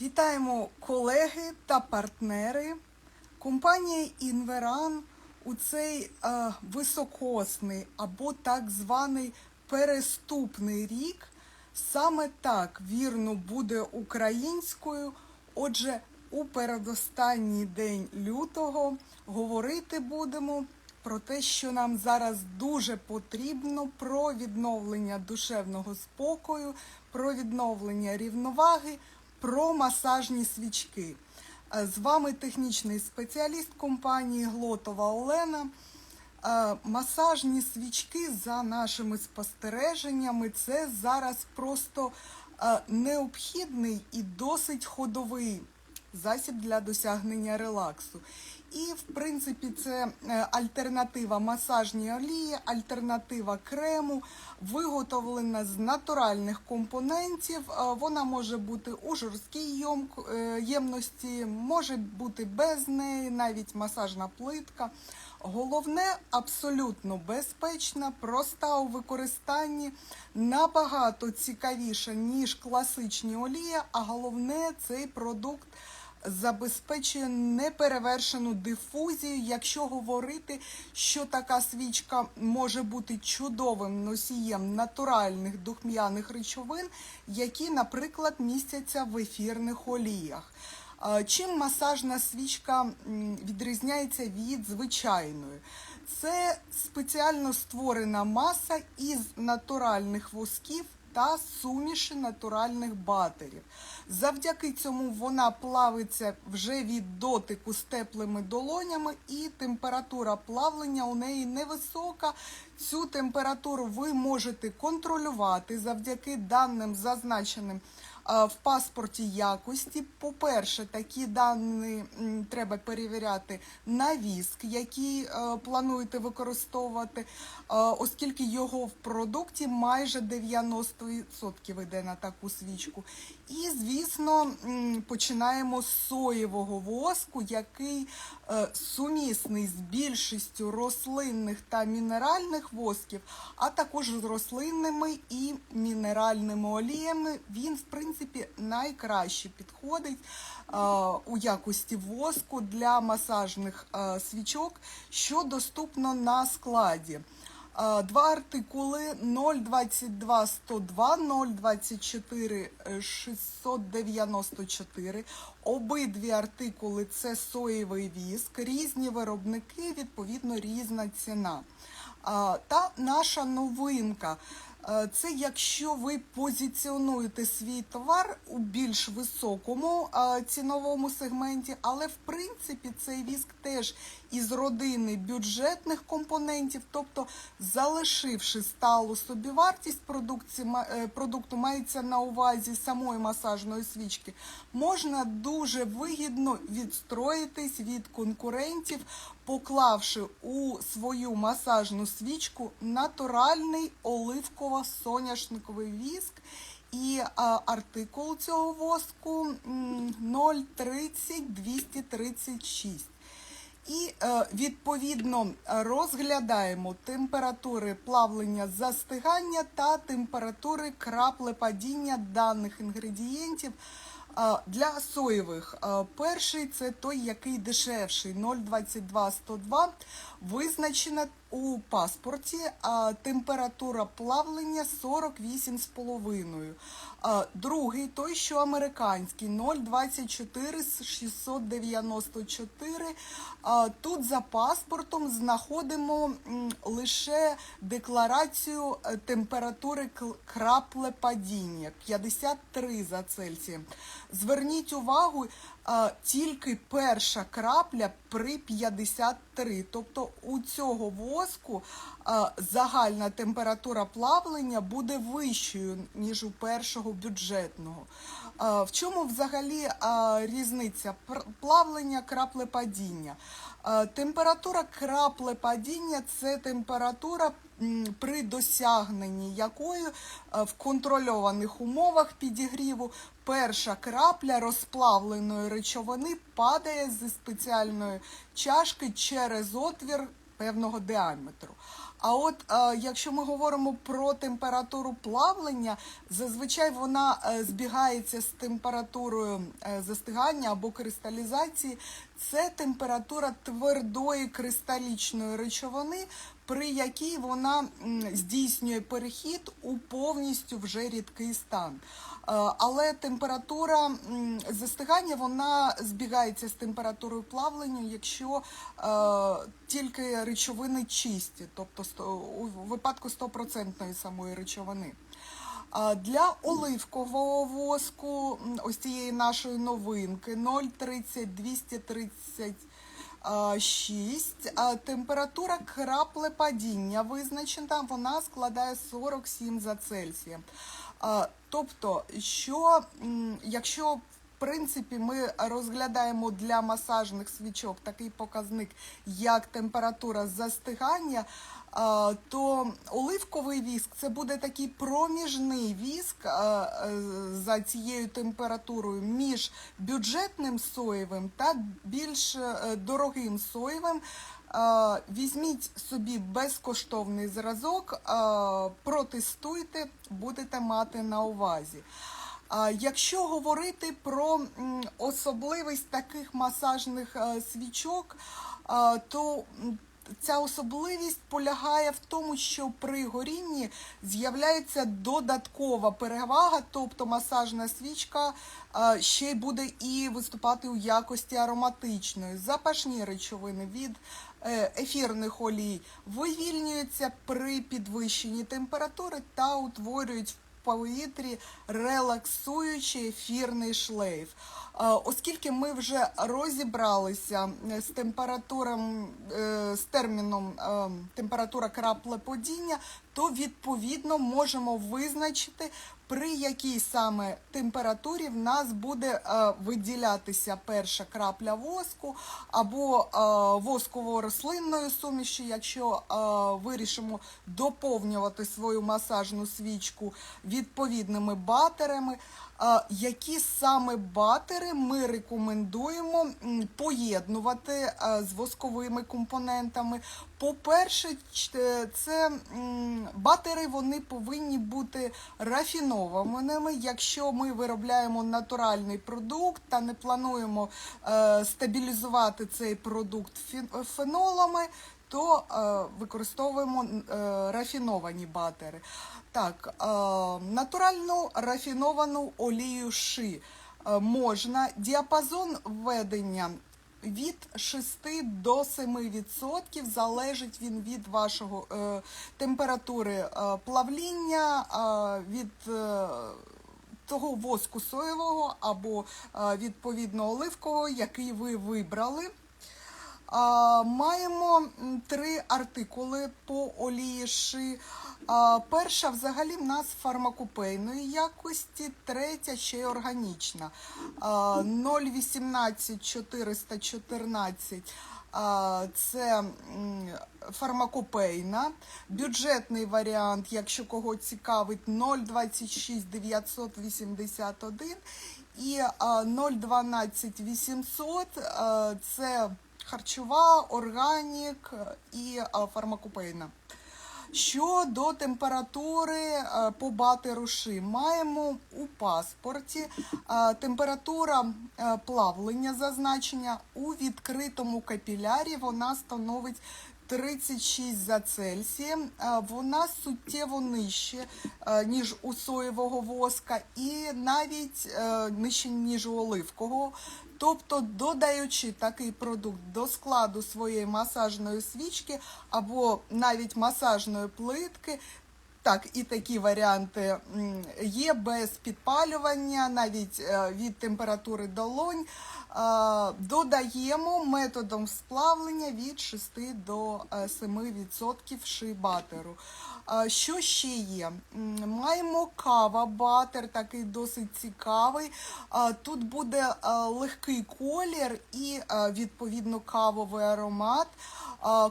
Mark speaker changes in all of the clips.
Speaker 1: Вітаємо колеги та партнери. Компанія Інверан у цей е, високосний або так званий переступний рік саме так вірно буде українською. Отже, у передостанній день лютого говорити будемо про те, що нам зараз дуже потрібно про відновлення душевного спокою, про відновлення рівноваги, про масажні свічки. Е, З вами технічний спеціаліст компанії Глотова Олена. Е, Масажні свічки за нашими спостереженнями це зараз просто е, необхідний і досить ходовий засіб для досягнення релаксу. І, в принципі, це е, альтернатива масажній олії, альтернатива крему, виготовлена з натуральних компонентів. Е, Вона може бути у жорсткій е, ємності, може бути без неї, навіть масажна плитка. Головне, абсолютно безпечна, проста у використанні, набагато цікавіша, ніж класичні олії, а головне, цей продукт забезпечує неперевершену дифузію, якщо говорити, що така свічка може бути чудовим носієм натуральних духм'яних речовин, які, наприклад, містяться в ефірних оліях. Чим масажна свічка відрізняється від звичайної? Це спеціально створена маса із натуральних восків та суміші натуральних батерів. Завдяки цьому вона плавиться вже від дотику з теплими долонями, і температура плавлення у неї невисока. Цю температуру ви можете контролювати завдяки даним зазначеним в паспорті якості. По-перше, такі дані треба перевіряти на віск, який е, плануєте використовувати, е, оскільки його в продукті майже 90% йде на таку свічку. І, звісно, починаємо з соєвого воску, який е, сумісний з більшістю рослинних та мінеральних восків, а також з рослинними і мінеральними оліями. Він, в принципі, найкраще підходить е, у якості воску для масажних е, свічок, що доступно на складі. Е, Два артикули 022 102, 024 694. Обидві артикули це соєвий віск, різні виробники, відповідно, різна ціна. Та наша новинка. Е, Це якщо ви позиціонуєте свій товар у більш високому е, ціновому сегменті, але в принципі цей віск теж із родини бюджетних компонентів, тобто залишивши сталу собівартість е, продукту, мається на увазі самої масажної свічки, можна дуже вигідно відстроїтись від конкурентів, поклавши у свою масажну свічку натуральний оливково-соняшниковий віск. І артикул цього воску м, 030 236. І е, відповідно розглядаємо температури плавлення застигання та температури краплепадіння даних інгредієнтів. Для соєвих перший це той, який дешевший 0,22-102. Визначена у паспорті температура плавлення 48,5. Другий той, що американський 0,24-694. Тут за паспортом знаходимо лише декларацію е, температури краплепадіння 53 за Цельсієм. Зверніть увагу, тільки перша крапля при 53. Тобто у цього воску загальна температура плавлення буде вищою, ніж у першого бюджетного. В чому взагалі різниця плавлення краплепадіння? Температура краплепадіння це температура, при досягненні якої е, в контрольованих умовах підігріву перша крапля розплавленої речовини падає зі спеціальної чашки через отвір певного діаметру. А от е, якщо ми говоримо про температуру плавлення, зазвичай вона е, збігається з температурою застигання або кристалізації. Це температура твердої кристалічної речовини, при якій вона здійснює перехід у повністю вже рідкий стан. Е, Але температура застигання вона збігається з температурою плавлення, якщо е, тільки речовини чисті, тобто у випадку 100% самої речовини. Для оливкового воску, ось цієї нашої новинки 0,30 230 а, 6. А температура краплепадіння визначена, вона складає 47 за Цельсієм. Тобто, що якщо в принципі ми розглядаємо для масажних свічок такий показник, як температура застигання, то оливковий віск це буде такий проміжний віск е, за цією температурою між бюджетним соєвим та більш е, дорогим соєвим. Візьміть собі безкоштовний зразок, протестуйте, будете мати на увазі. Якщо говорити про особливість таких масажних е, свічок, то ця особливість полягає в тому, що при горінні з'являється додаткова перевага, тобто масажна свічка ще й буде і виступати у якості ароматичної. Запашні речовини від е, ефірних олій вивільнюються при підвищенні температури та утворюють в повітрі релаксуючий ефірний шлейф. Е, Оскільки ми вже розібралися з температуром, е, з терміном е, температура краплеподіння, то відповідно можемо визначити, при якій саме температурі в нас буде е, виділятися перша крапля воску або е, восково-рослинної суміші, якщо е, вирішимо доповнювати свою масажну свічку відповідними батерами. Які саме батери ми рекомендуємо поєднувати з восковими компонентами? По-перше, е, це батери вони повинні бути рафінованими. Якщо ми виробляємо натуральний продукт та не плануємо е, стабілізувати цей продукт фенолами, то е, використовуємо рафіновані батери. Так, натуральну рафіновану олію ши можна. Діапазон введення від 6 до 7% залежить він від вашого е, температури е, плавління, е, від того воску соєвого або відповідно оливкового, який ви вибрали. Маємо три артикули по олії ши. Перша взагалі в нас фармакопейної якості, третя ще й органічна. А, 018 414 це фармакопейна. Бюджетний варіант, якщо кого цікавить, 026 981 і а, 012 800 це харчова, органік і фармакопейна. Щодо температури е, по батеру маємо у паспорті е, температура е, плавлення зазначення у відкритому капілярі вона становить 36 за Цельсієм. Вона суттєво нижче, ніж у соєвого воска, і навіть нижче, ніж у оливкового. Тобто, додаючи такий продукт до складу своєї масажної свічки або навіть масажної плитки, так, і такі варіанти є без підпалювання, навіть е, від температури долонь. Е, Додаємо методом сплавлення від 6 до е, 7% шибатеру. Що ще є? Маємо кава батер, такий досить цікавий. Тут буде легкий колір і відповідно кавовий аромат.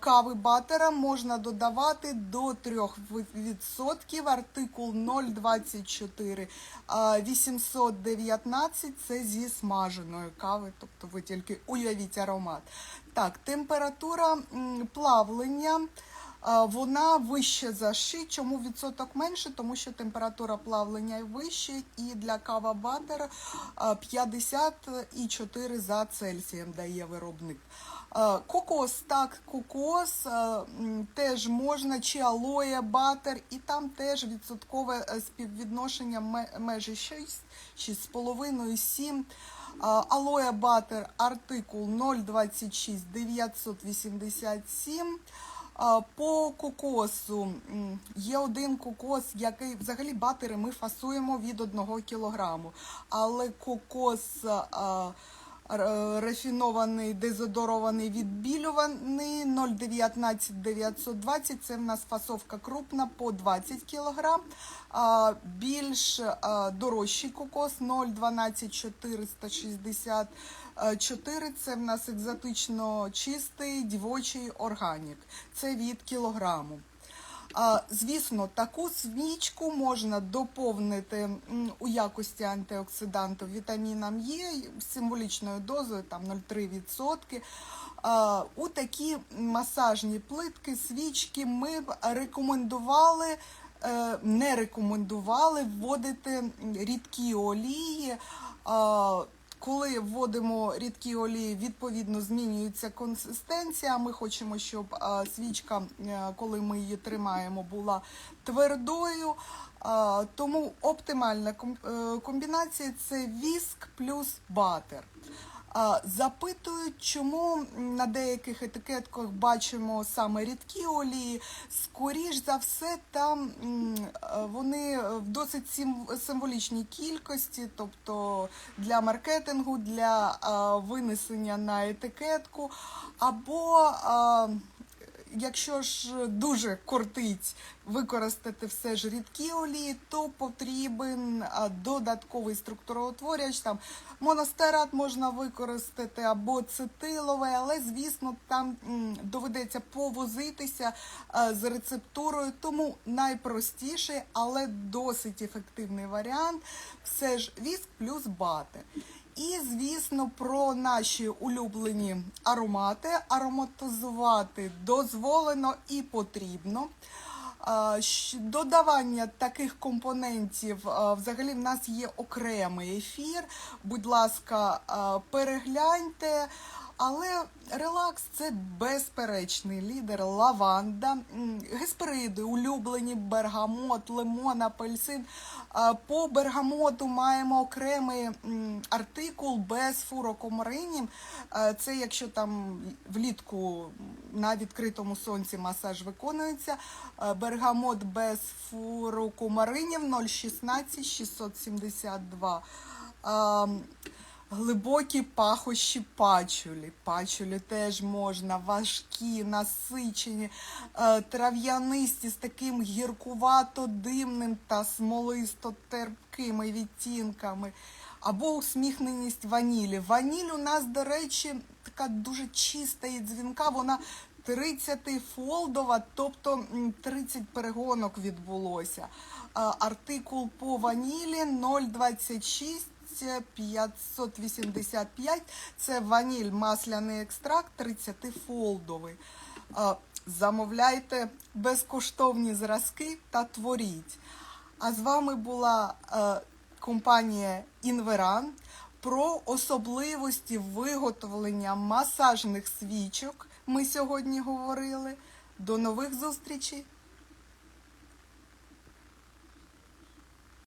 Speaker 1: Кави батера можна додавати до 3%. Артикул 024 е, 819 це зі смаженої кави, тобто ви тільки уявіть аромат. Так, температура плавлення. Вона вища за ши. Чому відсоток менше? Тому що температура плавлення вища і для кава батер 54 за Цельсієм дає виробник. Кокос, так, кокос теж можна, чи алоє батер, і там теж відсоткове е, співвідношення ме- межі 6, 6,5, 7. Алоє батер артикул 026 987. По кокосу є один кокос, який взагалі батери ми фасуємо від 1 кілограму. Але кокос рафінований, дезодорований, відбілюваний 0,19 920. Це в нас фасовка крупна по 20 кг. Більш дорожчий кокос 0,12 464. Це в нас екзотично чистий дівочий органік. Це від кілограму. Звісно, таку свічку можна доповнити у якості антиоксиданту вітаміном Е символічною дозою там 0,3%. У такі масажні плитки, свічки ми б рекомендували. е, Не рекомендували вводити рідкі олії. Коли вводимо рідкі олії, відповідно змінюється консистенція. Ми хочемо, щоб свічка, е, коли ми її тримаємо, була твердою. Тому оптимальна е, комбінація це віск плюс батер. Запитують, чому на деяких етикетках бачимо саме рідкі олії. Скоріш за все, там е, вони в досить сим- символічній кількості, тобто для маркетингу, для а, винесення на етикетку, або а, Якщо ж дуже кортить використати все ж рідкі олії, то потрібен додатковий структуроутворювач. Там моностерат можна використати або цитиловий, але звісно там доведеться повозитися з рецептурою. Тому найпростіший, але досить ефективний варіант все ж віск плюс бати. І, звісно, про наші улюблені аромати. Ароматизувати дозволено і потрібно. Додавання таких компонентів взагалі в нас є окремий ефір. Будь ласка, перегляньте. Але релакс це безперечний лідер, лаванда, геспериди, улюблені бергамот, лимон, апельсин. По бергамоту маємо окремий артикул без фурокомаринів. Це якщо там влітку на відкритому сонці масаж виконується. Бергамот без фурокомаринів 0,16 672. Глибокі пахощі пачулі. Пачулі теж можна, важкі, насичені, е, трав'янисті з таким гіркувато-димним та смолисто-терпкими відтінками. Або усміхненість ванілі. Ваніль у нас, до речі, така дуже чиста і дзвінка, вона 30 фолдова, тобто м, 30 перегонок відбулося. Артикул по ванілі 0,26 585 це ваніль, масляний екстракт 30-фолдовий. Замовляйте безкоштовні зразки та творіть. А з вами була е, компанія Інверан про особливості виготовлення масажних свічок. Ми сьогодні говорили. До нових зустрічей!